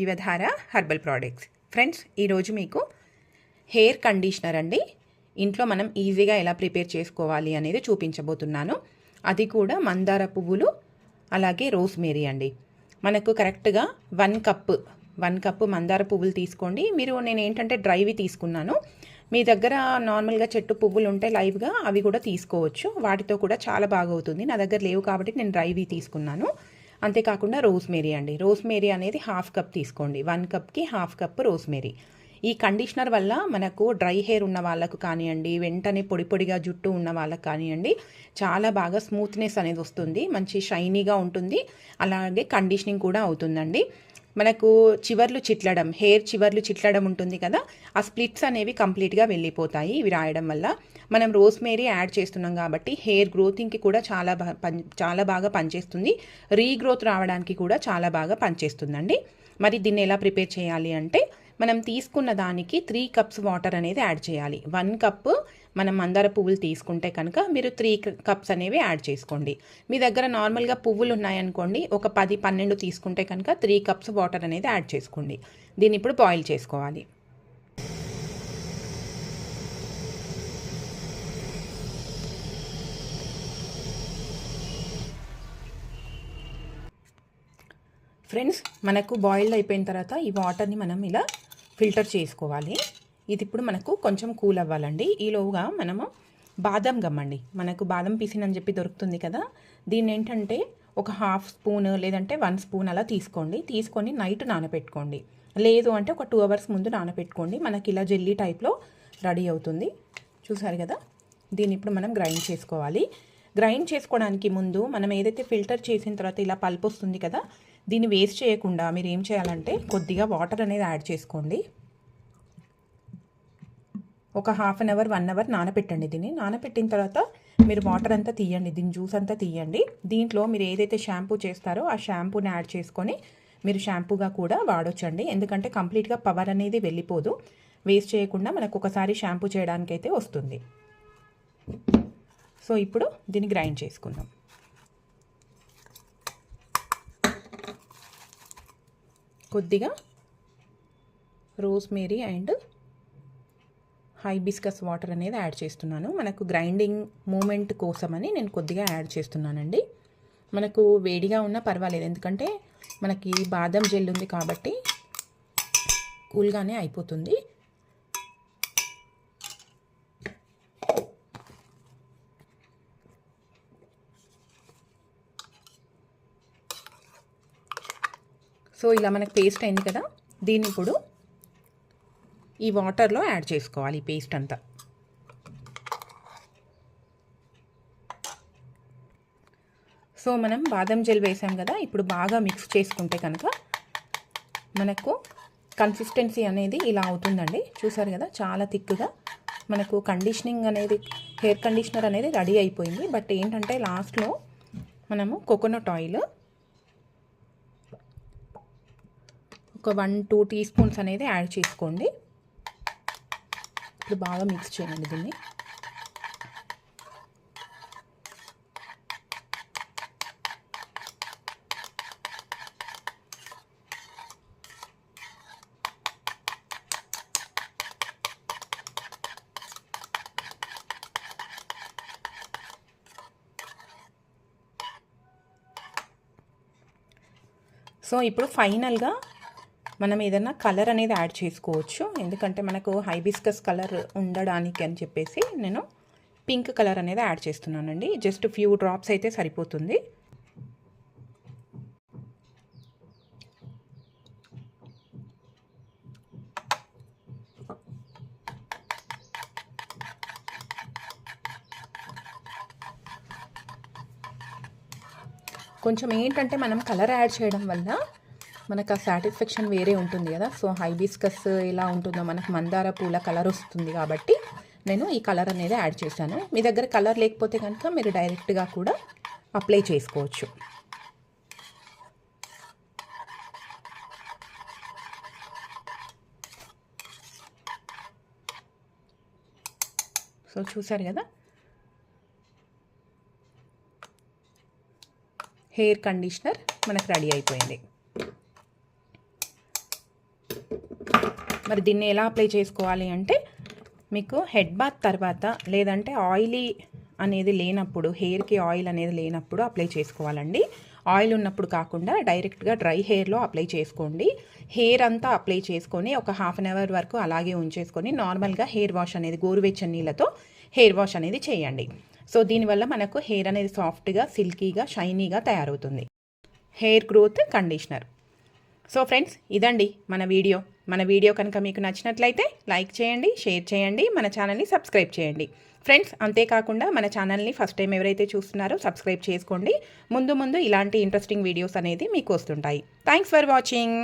జీవధార herbal products. Friends ఈరోజు మీకు hair conditioner అండి. ఇంట్లో మనం ఈజీగా ఎలా ప్రిపేర్ చేసుకోవాలి అనేది చూపించబోతున్నాను. అది కూడా మందార పువ్వులు అలాగే రోస్మేరీ అండి. మనకు కరెక్ట్గా వన్ కప్ వన్ కప్ మందార పువ్వులు తీసుకోండి. మీరు నేను ఏంటంటే డ్రైవి తీసుకున్నాను. మీ దగ్గర నార్మల్గా చెట్టు పువ్వులు ఉంటే లైవ్గా అవి కూడా తీసుకోవచ్చు. వాటితో కూడా చాలా బాగా అవుతుంది నా దగ్గర లేవు కాబట్టి నేను డ్రైవి తీసుకున్నాను. అంతేకాకుండా రోస్మేరీ అండి. రోస్మేరీ అనేది హాఫ్ కప్ తీసుకోండి. వన్ కప్కి హాఫ్ కప్ రోస్మేరీ. ఈ కండిషనర్ వల్ల మనకు డ్రై హెయిర్ ఉన్న వాళ్ళకు కానివ్వండి వెంటనే పొడి పొడిగా జుట్టు ఉన్న వాళ్ళకు కానివ్వండి చాలా బాగా స్మూత్నెస్ అనేది వస్తుంది. మంచి షైనీగా ఉంటుంది. అలాగే కండిషనింగ్ కూడా అవుతుందండి. మనకు చివర్లు చిట్లడం హెయిర్ చివర్లు చిట్లడం ఉంటుంది కదా ఆ స్ప్లిట్స్ అనేవి కంప్లీట్గా వెళ్ళిపోతాయి ఇవి రాయడం వల్ల. మనం రోస్మేరీ యాడ్ చేస్తున్నాం కాబట్టి హెయిర్ గ్రోతింగ్కి కూడా చాలా బా చాలా బాగా పనిచేస్తుంది. రీగ్రోత్ రావడానికి కూడా చాలా బాగా పనిచేస్తుందండి. మరి దీన్ని ఎలా ప్రిపేర్ చేయాలి అంటే మనం తీసుకున్న దానికి త్రీ కప్స్ వాటర్ అనేది యాడ్ చేయాలి. వన్ కప్ మనం మందార పువ్వులు తీసుకుంటే కనుక మీరు త్రీ కప్స్ అనేవి యాడ్ చేసుకోండి. మీ దగ్గర నార్మల్గా పువ్వులు ఉన్నాయనుకోండి ఒక పది పన్నెండు తీసుకుంటే కనుక త్రీ కప్స్ వాటర్ అనేది యాడ్ చేసుకోండి. దీన్ని ఇప్పుడు బాయిల్ చేసుకోవాలి. ఫ్రెండ్స్ మనకు బాయిల్డ్ అయిపోయిన తర్వాత ఈ వాటర్ని మనం ఇలా ఫిల్టర్ చేసుకోవాలి. ఇది ఇప్పుడు మనకు కొంచెం కూల్ అవ్వాలండి. ఈలోగా మనము బాదం గమ్మండి. మనకు బాదం పీసిన్ అని చెప్పి దొరుకుతుంది కదా. దీన్ని ఏంటంటే ఒక హాఫ్ స్పూన్ లేదంటే వన్ స్పూన్ అలా తీసుకోండి. తీసుకొని నైట్ నానబెట్టుకోండి లేదు అంటే ఒక టూ అవర్స్ ముందు నానబెట్టుకోండి మనకి ఇలా జెల్లీ టైప్లో రెడీ అవుతుంది. చూసారు కదా? దీన్ని ఇప్పుడు మనం గ్రైండ్ చేసుకోవాలి. గ్రైండ్ చేసుకోవడానికి ముందు మనం ఏదైతే ఫిల్టర్ చేసిన తర్వాత ఇలా పల్పు వస్తుంది కదా దీన్ని వేస్ట్ చేయకుండా మీరు ఏం చేయాలంటే కొద్దిగా వాటర్ అనేది యాడ్ చేసుకోండి. ఒక half an hour one hour నానబెట్టండి దీన్ని. నానబెట్టిన తర్వాత మీరు వాటర్ అంతా తీయండి దీని జ్యూస్ అంతా తీయండి. దీంట్లో మీరు ఏదైతే షాంపూ చేస్తారో ఆ షాంపూని యాడ్ చేసుకొని మీరు షాంపూగా కూడా వాడొచ్చండి. ఎందుకంటే కంప్లీట్గా పవర్ అనేది వెళ్ళిపోదు. వేస్ట్ చేయకుండా మనకు ఒకసారి షాంపూ చేయడానికైతే వస్తుంది. సో ఇప్పుడు దీన్ని గ్రైండ్ చేసుకుందాం. కొద్దిగా రోస్మేరీ అండ్ హైబిస్కస్ వాటర్ అనేది యాడ్ చేస్తున్నాను. మనకు గ్రైండింగ్ మూమెంట్ కోసమని నేను కొద్దిగా యాడ్ చేస్తున్నానండి. మనకు వేడిగా ఉన్నా పర్వాలేదు. ఎందుకంటే మనకి బాదం జెల్ ఉంది కాబట్టి కూల్గానే అయిపోతుంది. సో ఇలా మనకు పేస్ట్ అయింది కదా దీన్ని ఇప్పుడు ఈ వాటర్లో యాడ్ చేసుకోవాలి ఈ పేస్ట్ అంతా. సో మనం బాదం జెల్ వేసాం కదా ఇప్పుడు బాగా మిక్స్ చేసుకుంటే కనుక మనకు కన్సిస్టెన్సీ అనేది ఇలా అవుతుందండి. చూసారు కదా చాలా థిక్గా మనకు కండిషనింగ్ అనేది హెయిర్ కండిషనర్ అనేది రెడీ అయిపోయింది. బట్ ఏంటంటే లాస్ట్లో మనము కోకోనట్ ఆయిల్ ఒక వన్ టూ టీ స్పూన్స్ అనేది యాడ్ చేసుకోండి. ఇప్పుడు బాగా మిక్స్ చేయండి దీన్ని. సో ఇప్పుడు ఫైనల్గా మనం ఏదైనా కలర్ అనేది యాడ్ చేసుకోవచ్చు. ఎందుకంటే మనకు హైబిస్కస్ కలర్ ఉండడానికి అని చెప్పేసి నేను పింక్ కలర్ అనేది యాడ్ చేస్తున్నానండి. జస్ట్ ఫ్యూ డ్రాప్స్ అయితే సరిపోతుంది. కొంచెం ఏంటంటే మనం కలర్ యాడ్ చేయడం వల్ల మనకు ఆ సాటిస్ఫాక్షన్ వేరే ఉంటుంది కదా. సో హైబిస్కస్ ఎలా ఉంటుందో మనకు మందార పూల కలర్ వస్తుంది కాబట్టి నేను ఈ కలర్ అనేది యాడ్ చేశాను. మీ దగ్గర కలర్ లేకపోతే కనుక మీరు డైరెక్ట్గా కూడా అప్లై చేసుకోవచ్చు. సో చూసారు కదా? హెయిర్ కండిషనర్ మనకు రెడీ అయిపోయింది. మరి దీన్ని ఎలా అప్లై చేసుకోవాలి అంటే మీకు హెడ్ బాత్ తర్వాత లేదంటే ఆయిలీ అనేది లేనప్పుడు హెయిర్కి ఆయిల్ అనేది లేనప్పుడు అప్లై చేసుకోవాలండి. ఆయిల్ ఉన్నప్పుడు కాకుండా డైరెక్ట్గా డ్రై హెయిర్లో అప్లై చేసుకోండి. హెయిర్ అంతా అప్లై చేసుకొని ఒక హాఫ్ అన్ అవర్ వరకు అలాగే ఉంచేసుకొని నార్మల్గా హెయిర్ వాష్ అనేది గోరువెచ్చని నీళ్ళతో హెయిర్ వాష్ అనేది చేయండి. సో దీనివల్ల మనకు హెయిర్ అనేది సాఫ్ట్గా సిల్కీగా షైనీగా తయారవుతుంది. Hair growth conditioner so friends ఇదండి మన వీడియో మన వీడియో కనుక మీకు నచ్చినట్లయితే లైక్ చేయండి షేర్ చేయండి మన ఛానల్ని సబ్స్క్రైబ్ చేయండి. ఫ్రెండ్స్ అంతేకాకుండా మన ఛానల్ని ఫస్ట్ టైం ఎవరైతే చూస్తున్నారో సబ్స్క్రైబ్ చేసుకోండి. ముందు ముందు ఇలాంటి ఇంట్రెస్టింగ్ వీడియోస్ అనేది మీకు వస్తుంటాయి. Thanks for watching